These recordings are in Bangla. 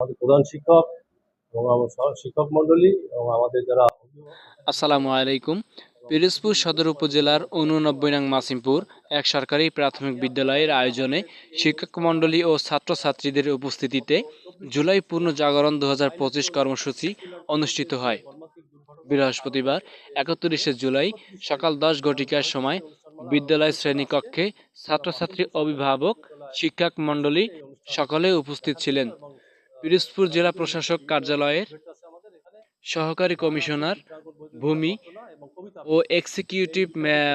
আমাদের প্রধান শিক্ষক এবং আমার শিক্ষক মন্ডলী এবং আমাদের যারা আসসালামু আলাইকুম। পিরোজপুর সদর উপজেলার উননব্বই নং মাসিমপুর এক সরকারি প্রাথমিক বিদ্যালয়ের আয়োজনে শিক্ষক মণ্ডলী ও ছাত্রছাত্রীদের উপস্থিতিতে জুলাই পূর্ণ জাগরণ দু কর্মসূচি অনুষ্ঠিত হয়। বৃহস্পতিবার একত্রিশে জুলাই সকাল দশ ঘটিকার সময় বিদ্যালয় শ্রেণীকক্ষে ছাত্রছাত্রী অভিভাবক, শিক্ষক মণ্ডলী সকলে উপস্থিত ছিলেন। পিরোজপুর জেলা প্রশাসক কার্যালয়ের সহকারী কমিশনার ভূমি ও এক্সিকিউটিভ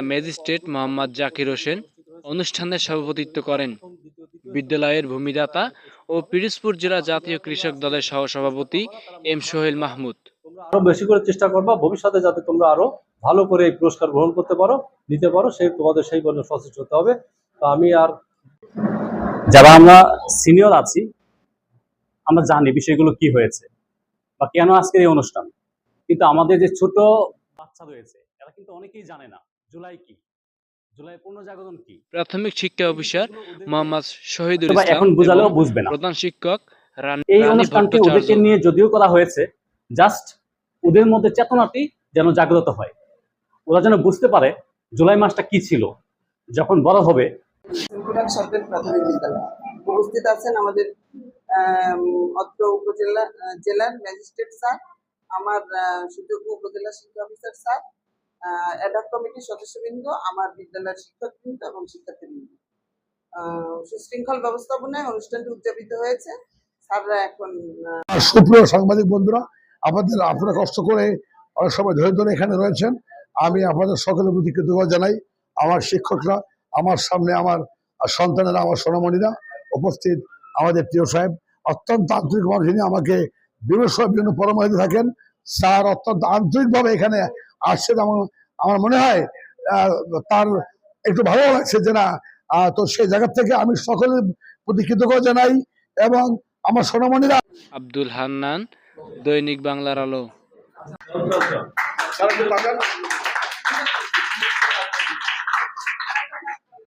ম্যাজিস্ট্রেট মোহাম্মদ জাকির হোসেন অনুষ্ঠানে সভাপতিত্ব করেন। বিদ্যালয়ের ভূমিদাতা ও পিরোজপুর জেলা জাতীয় কৃষক দলের সহসভাপতি এম সোহেল মাহমুদ। আরও বেশি করে চেষ্টা করবা ভবিষ্যতে যাতে তোমরা আরও ভালো করে এই পুরস্কার গ্রহণ করতে পারো নিতে পারো সেই তোমাদের সেই বলে সচেষ্ট হতে হবে। তো আমি আর যারা আমরা সিনিয়র আছি আমরা জানি বিষয়গুলো কি হয়েছে বা কেন আজকের এই অনুষ্ঠান। কিন্তু আমাদের যে ছোট বাচ্চা রয়েছে এরা কিন্তু অনেকেই জানে না জুলাই কি? জুলাই কি? প্রাথমিক শিক্ষা অফিসার মোহাম্মদ শহীদুল ইসলাম এখন বুঝালেও বুঝবে না। প্রধান শিক্ষক এই অনুষ্ঠানটি ওদেরকে নিয়ে যদিও করা হয়েছে জাস্ট ওদের মধ্যে চেতনাটি যেন জাগ্রত হয়। ওরা যেন বুঝতে পারে জুলাই মাসটা কি ছিল যখন বড় হবে। প্রাথমিক বিদ্যালয়। উপস্থিত আছেন আমাদের আম, অত্র উপজেলা জেলার ম্যাজিস্ট্রেট স্যার, আমার সুযোগ্য উপজেলা শিক্ষা অফিসার স্যার অ্যাডাপ কমিটির সদস্যবৃন্দ, আমার বিদ্যালয়ের শিক্ষকবৃন্দ এবং শিক্ষার্থীবৃন্দ। সুশৃঙ্খল ব্যবস্থাপনায় অনুষ্ঠানটি উদযাপিত হয়েছে। স্যাররা এখন সুপ্রিয় সাংবাদিক বন্ধুরা, আপনাদের, আপনারা কষ্ট করে অনেক সময় ধরে ধরে এখানে রয়েছেন। আমি আপনাদের সকলের প্রতি কৃতজ্ঞতা জানাই। আমার শিক্ষকরা, আমার সামনে আমার সন্তানেরা, আমার সোনামণিরা উপস্থিত, আমাদের প্রিয় সাহেব অত্যন্ত আন্তরিক মানুষ যিনি আমাকে সময় বিভিন্ন পরামর্শ দিয়ে থাকেন স্যার অত্যন্ত আন্তরিকভাবে এখানে আসছেন আমার আমার মনে হয় তার একটু ভালো লাগছে যে না তো সেই জায়গা থেকে আমি সকলের প্রতি কৃতজ্ঞতা জানাই এবং আমার সোনামণিরা আব্দুল হান্নান দৈনিক বাংলার আলো। বাগান